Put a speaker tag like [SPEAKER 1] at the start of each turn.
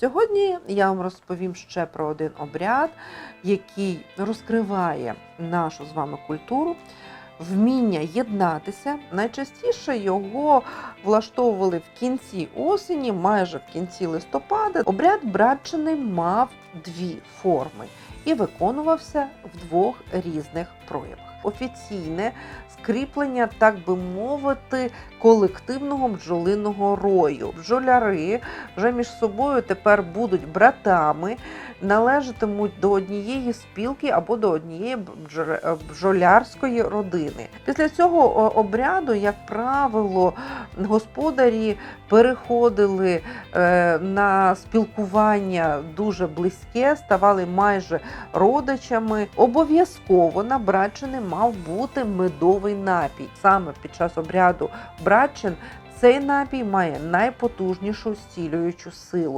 [SPEAKER 1] Сьогодні я вам розповім ще про один обряд, який розкриває нашу з вами культуру, вміння єднатися. Найчастіше його влаштовували в кінці осені, майже в кінці листопада. Обряд братчини мав дві форми і виконувався в двох різних проявах. Офіційне скріплення, так би мовити, колективного бджолиного рою. Бджоляри вже між собою тепер будуть братами, належатимуть до однієї спілки або до однієї бджолярської родини. Після цього обряду, як правило, господарі переходили е, на спілкування дуже близьке, ставали майже родичами. Обов'язково на братчини мав бути медовий напій. Саме під час обряду братчин цей напій має найпотужнішу зцілюючу силу.